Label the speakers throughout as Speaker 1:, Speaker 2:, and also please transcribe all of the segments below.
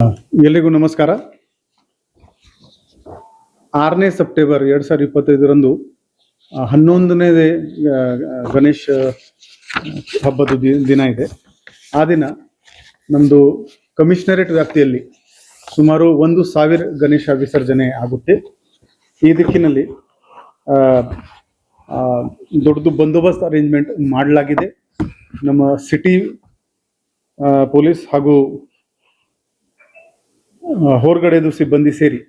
Speaker 1: ಎಲ್ಲಿಗೂ ನಮಸ್ಕಾರ. ಆರನೇ ಸೆಪ್ಟೆಂಬರ್ ಎರಡ್ ಸಾವಿರದ ಇಪ್ಪತ್ತೈದರಂದು ಹನ್ನೊಂದನೇ ಗಣೇಶ್ ಹಬ್ಬದ ದಿನ ಇದೆ. ಆ ದಿನ ನಮ್ಮದು ಕಮಿಷನರೇಟ್ ವ್ಯಾಪ್ತಿಯಲ್ಲಿ ಸುಮಾರು ಒಂದು ಸಾವಿರ ಗಣೇಶ ವಿಸರ್ಜನೆ ಆಗುತ್ತೆ. ಈ ದಿಕ್ಕಿನಲ್ಲಿ ದೊಡ್ಡದು ಬಂದೋಬಸ್ತ್ ಅರೇಂಜ್ಮೆಂಟ್ ಮಾಡಲಾಗಿದೆ. ನಮ್ಮ ಸಿಟಿ ಪೊಲೀಸ್ ಹಾಗೂ ಹೊರಗಡೆದು ಸಿಬ್ಬಂದಿ ಸೇರಿ.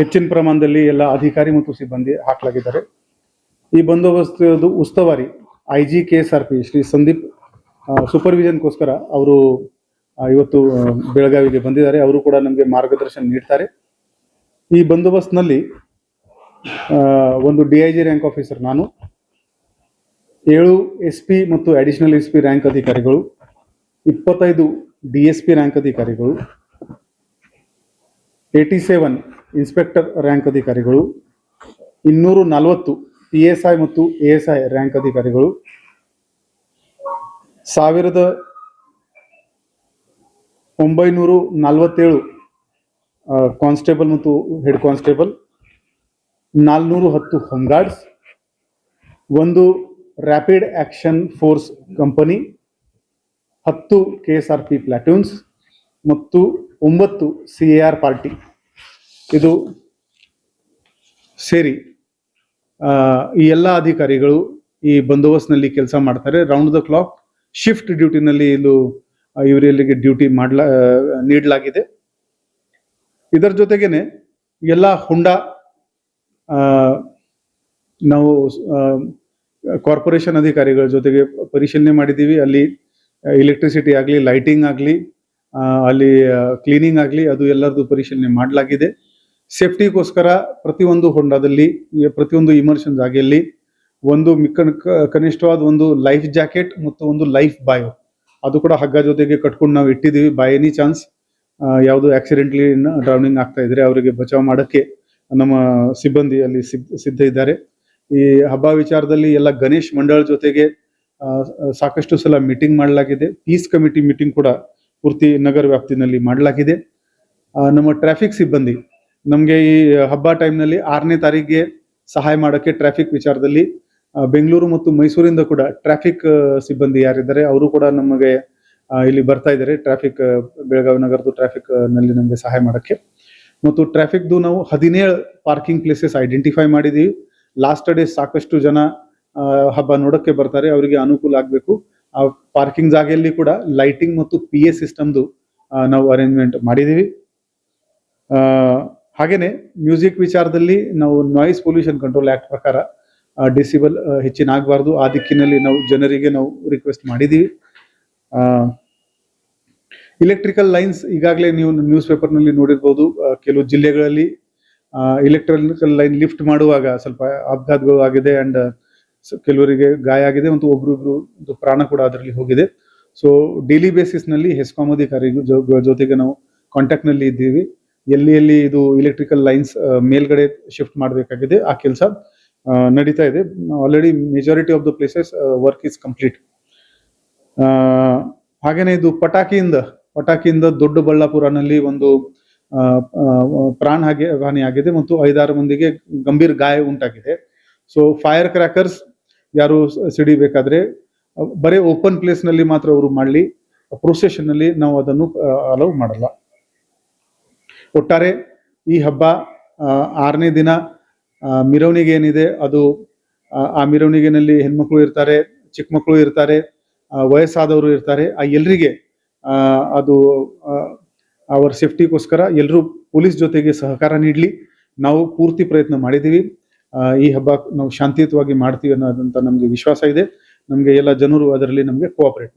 Speaker 1: ಹೆಚ್ಚಿನ ಪ್ರಮಾಣದಲ್ಲಿ ಎಲ್ಲ ಅಧಿಕಾರಿ ಮತ್ತು ಸಿಬ್ಬಂದಿ ಹಾಕಲಾಗಿದ್ದಾರೆ. ಈ ಬಂದೋಬಸ್ತ್ ಉಸ್ತುವಾರಿ I G K S R P Shri Sandeep ಸೂಪರ್ವಿಷನ್ಗೋಸ್ಕರ ಅವರು ಇವತ್ತು ಬೆಳಗಾವಿಗೆ ಬಂದಿದ್ದಾರೆ. ಅವರು ಕೂಡ ನಮಗೆ ಮಾರ್ಗದರ್ಶನ ನೀಡ್ತಾರೆ. ಈ ಬಂದೋಬಸ್ತ್ನಲ್ಲಿ ಒಂದು D I G rank officer ನಾನು, ಏಳು ಎಸ್ ಪಿ ಮತ್ತು ಅಡಿಷನಲ್ ಎಸ್ ಪಿ ರ್ಯಾಂಕ್ ಅಧಿಕಾರಿಗಳು, ಇಪ್ಪತ್ತೈದು ಡಿ ಎಸ್ ಪಿ ರ್ಯಾಂಕ್ ಅಧಿಕಾರಿಗಳು, ಏಯ್ಟಿ ಸೆವೆನ್ ಇನ್ಸ್ಪೆಕ್ಟರ್ ರ್ಯಾಂಕ್ ಅಧಿಕಾರಿಗಳು, ಇನ್ನೂರು ನಲವತ್ತು ಪಿ ಎಸ್ ಐ ಮತ್ತು ಎ ಎಸ್ ಐ ರ್ಯಾಂಕ್ ಅಧಿಕಾರಿಗಳು, ಸಾವಿರದ ಒಂಬೈನೂರು ನಲವತ್ತೇಳು ಕಾನ್ಸ್ಟೇಬಲ್ ಮತ್ತು ಹೆಡ್ ಕಾನ್ಸ್ಟೇಬಲ್, ನಾಲ್ನೂರು ಹತ್ತು ಹೋಮ್ಗಾರ್ಡ್ಸ್ ಒಂದು ರ್ಯಾಪಿಡ್ ಆ್ಯಕ್ಷನ್ ಫೋರ್ಸ್ ಕಂಪನಿ ಹತ್ತು K S R P platoons ಮತ್ತು ಒಂಬತ್ತು ಸಿ ಎ ಆರ್ ಪಾರ್ಟಿ ಇದು ಸೇರಿ ಈ ಎಲ್ಲ ಅಧಿಕಾರಿಗಳು ಈ ಬಂದೋಬಸ್ತ್ನಲ್ಲಿ ಕೆಲಸ ಮಾಡ್ತಾರೆ. ರೌಂಡ್ ದ ಕ್ಲಾಕ್ ಶಿಫ್ಟ್ ಡ್ಯೂಟಿನಲ್ಲಿ ಆ, ಇವರೆಲ್ಲಿಗೆ ಡ್ಯೂಟಿ ಮಾಡ್ಲಾ ನೀಡಲಾಗಿದೆ. ಇದರ ಜೊತೆಗೇನೆ ಎಲ್ಲ ಹುಂಡಾ ನಾವು ಕಾರ್ಪೊರೇಷನ್ ಅಧಿಕಾರಿಗಳ ಜೊತೆಗೆ ಪರಿಶೀಲನೆ ಮಾಡಿದ್ದೀವಿ. ಅಲ್ಲಿ ಎಲೆಕ್ಟ್ರಿಸಿಟಿ ಆಗಲಿ ಲೈಟಿಂಗ್ ಆಗಲಿ ಅಲ್ಲಿ ಕ್ಲೀನಿಂಗ್ ಆಗಲಿ ಅದು ಎಲ್ಲರದು ಪರಿಶೀಲನೆ ಮಾಡಲಾಗಿದೆ. ಸೇಫ್ಟಿಗೋಸ್ಕರ ಪ್ರತಿಯೊಂದು ಹೊಂಡದಲ್ಲಿ ಪ್ರತಿಯೊಂದು ಇಮರ್ಷನ್ ಜಾಗೆಯಲ್ಲಿ ಒಂದು ಮಿಕ್ಕ, ಕನಿಷ್ಠವಾದ ಒಂದು ಲೈಫ್ ಜಾಕೆಟ್ ಮತ್ತು ಒಂದು ಲೈಫ್ ಬಾಯೋ ಅದು ಕೂಡ ಹಗ್ಗ ಜೊತೆಗೆ ಕಟ್ಕೊಂಡು ನಾವು ಇಟ್ಟಿದ್ದೀವಿ ಬೈ ಎನಿ ಚಾನ್ಸ್ ಯಾವುದು ಆಕ್ಸಿಡೆಂಟ್ಲಿ ಡ್ರೌನಿಂಗ್ ಆಗ್ತಾ ಇದ್ರೆ ಅವರಿಗೆ ಬಚಾವ್ ಮಾಡೋಕ್ಕೆ ನಮ್ಮ ಸಿಬ್ಬಂದಿ ಅಲ್ಲಿ ಸಿದ್ಧ ಇದ್ದಾರೆ. ಈ ಹಬ್ಬ ವಿಚಾರದಲ್ಲಿ ಎಲ್ಲ ಗಣೇಶ್ ಮಂಡಳ ಜೊತೆಗೆ ಸಾಕಷ್ಟು ಸಲ ಮೀಟಿಂಗ್ ಮಾಡಲಾಗಿದೆ. ಪೀಸ್ ಕಮಿಟಿ ಮೀಟಿಂಗ್ ಕೂಡ ಪೂರ್ತಿ ನಗರ ವ್ಯಾಪ್ತಿನಲ್ಲಿ ಮಾಡಲಾಗಿದೆ. ನಮ್ಮ ಟ್ರಾಫಿಕ್ ಸಿಬ್ಬಂದಿ, ನಮಗೆ ಈ ಹಬ್ಬ ಟೈಮ್ನಲ್ಲಿ ಆರನೇ ತಾರೀಕಿಗೆ ಸಹಾಯ ಮಾಡೋಕ್ಕೆ ಟ್ರಾಫಿಕ್ ವಿಚಾರದಲ್ಲಿ ಬೆಂಗಳೂರು ಮತ್ತು ಮೈಸೂರಿಂದ ಕೂಡ ಟ್ರಾಫಿಕ್ ಸಿಬ್ಬಂದಿ ಯಾರಿದ್ದಾರೆ, ಅವರು ಕೂಡ ನಮಗೆ ಇಲ್ಲಿ ಬರ್ತಾ ಇದ್ದಾರೆ. ಟ್ರಾಫಿಕ್ ಬೆಳಗಾವಿ ನಗರದ್ದು ಟ್ರಾಫಿಕ್ನಲ್ಲಿ ನಮಗೆ ಸಹಾಯ ಮಾಡೋಕ್ಕೆ. ಮತ್ತು ಟ್ರಾಫಿಕ್ದು ನಾವು ಹದಿನೇಳು ಪಾರ್ಕಿಂಗ್ ಪ್ಲೇಸಸ್ ಐಡೆಂಟಿಫೈ ಮಾಡಿದ್ದೀವಿ. ಲಾಸ್ಟ್ ಡೇ ಸಾಕಷ್ಟು ಜನ ಹಬ್ಬ ನೋಡಕ್ಕೆ ಬರ್ತಾರೆ, ಅವರಿಗೆ ಅನುಕೂಲ ಆಗಬೇಕು. ಆ ಪಾರ್ಕಿಂಗ್ ಜಾಗೆಯಲ್ಲಿ ಕೂಡ ಲೈಟಿಂಗ್ ಮತ್ತು ಪಿ ಎ ಸಿಸ್ಟಮ್ದು ನಾವು ಅರೇಂಜ್ಮೆಂಟ್ ಮಾಡಿದ್ದೀವಿ. ಹಾಗೇನೆ ಮ್ಯೂಸಿಕ್ ವಿಚಾರದಲ್ಲಿ ನಾವು ನಾಯ್ಸ್ ಪೊಲ್ಯೂಷನ್ ಕಂಟ್ರೋಲ್ ಆ್ಯಕ್ಟ್ ಪ್ರಕಾರ ಡಿಸಿಬಲ್ ಹೆಚ್ಚಿನ ಆಗಬಾರ್ದು. ಆ ದಿಕ್ಕಿನಲ್ಲಿ ನಾವು ಜನರಿಗೆ ನಾವು ರಿಕ್ವೆಸ್ಟ್ ಮಾಡಿದ್ದೀವಿ. ಇಲೆಕ್ಟ್ರಿಕಲ್ ಲೈನ್ಸ್ ಈಗಾಗಲೇ ನೀವು ನ್ಯೂಸ್ ಪೇಪರ್ನಲ್ಲಿ ನೋಡಿರ್ಬೋದು ಕೆಲವು ಜಿಲ್ಲೆಗಳಲ್ಲಿ ಇಲೆಕ್ಟ್ರಿಕಲ್ ಲೈನ್ ಲಿಫ್ಟ್ ಮಾಡುವಾಗ ಸ್ವಲ್ಪ ಅಪಘಾತಗಳು ಆಗಿದೆ ಅಂಡ್ ಕೆಲವರಿಗೆ ಗಾಯ ಆಗಿದೆ ಮತ್ತು ಒಬ್ರಿಬ್ರು ಒಂದು ಪ್ರಾಣ ಕೂಡ ಅದರಲ್ಲಿ ಹೋಗಿದೆ. ಸೊ ಡೈಲಿ ಬೇಸಿಸ್ನಲ್ಲಿ ಹೆಸ್ಕಾಂ ಅಧಿಕಾರಿಗಳ ಜೊತೆಗೆ ನಾವು ಕಾಂಟ್ಯಾಕ್ಟ್ನಲ್ಲಿ ಇದ್ದೀವಿ. ಎಲ್ಲಿ ಎಲ್ಲಿ ಇದು ಇಲೆಕ್ಟ್ರಿಕಲ್ ಲೈನ್ಸ್ ಮೇಲ್ಗಡೆ ಶಿಫ್ಟ್ ಮಾಡಬೇಕಾಗಿದೆ, ಆ ಕೆಲಸ ನಡೀತಾ ಇದೆ. Already majority of the places work is complete ಹಾಗೇನೆ ಇದು ಪಟಾಕಿಯಿಂದ ಪಟಾಕಿಯಿಂದ ದೊಡ್ಡ ಬಳ್ಳಾಪುರನಲ್ಲಿ ಒಂದು ಪ್ರಾಣ ಹಾಗೆ ಹಾನಿ ಮತ್ತು ಐದಾರು ಮಂದಿಗೆ ಗಂಭೀರ ಗಾಯ ಉಂಟಾಗಿದೆ. ಸೊ ಫೈರ್ ಕ್ರ್ಯಾಕರ್ಸ್ ಯಾರು ಸಿಡಿಬೇಕಾದ್ರೆ ಬರೀ ಓಪನ್ ಪ್ಲೇಸ್ನಲ್ಲಿ ಮಾತ್ರ ಅವರು ಮಾಡಲಿ ಪ್ರೊಸೆಷನ್ನಲ್ಲಿ ನಾವು ಅದನ್ನು ಅಲೌ ಮಾಡಲ್ಲ. ಒಟ್ಟಾರೆ ಈ ಹಬ್ಬ ಆರನೇ ದಿನ ಮಿರವಣಿಗೆ ಏನಿದೆ ಅದು ಆ, ಮಿರವಣಿಗೆನಲ್ಲಿ ಹೆಣ್ಮಕ್ಳು ಇರ್ತಾರೆ ಚಿಕ್ಕ ಮಕ್ಕಳು ಇರ್ತಾರೆ ವಯಸ್ಸಾದವರು ಇರ್ತಾರೆ ಆ ಎಲ್ರಿಗೆ ಅದು ಅವರ ಸೇಫ್ಟಿಗೋಸ್ಕರ ಎಲ್ಲರೂ ಪೊಲೀಸ್ ಜೊತೆಗೆ ಸಹಕಾರ ನೀಡಲಿ. ನಾವು ಪೂರ್ತಿ ಪ್ರಯತ್ನ ಮಾಡಿದ್ದೀವಿ. ಈ ಹಬ್ಬ ನಾವು ಶಾಂತಿಯುತವಾಗಿ ಮಾಡ್ತೀವಿ ಅನ್ನೋದಂತ ನಮಗೆ ವಿಶ್ವಾಸ ಇದೆ. ನಮಗೆ ಎಲ್ಲ ಜನರು ಅದರಲ್ಲಿ ನಮಗೆ ಕೋಆಪರೇಟ್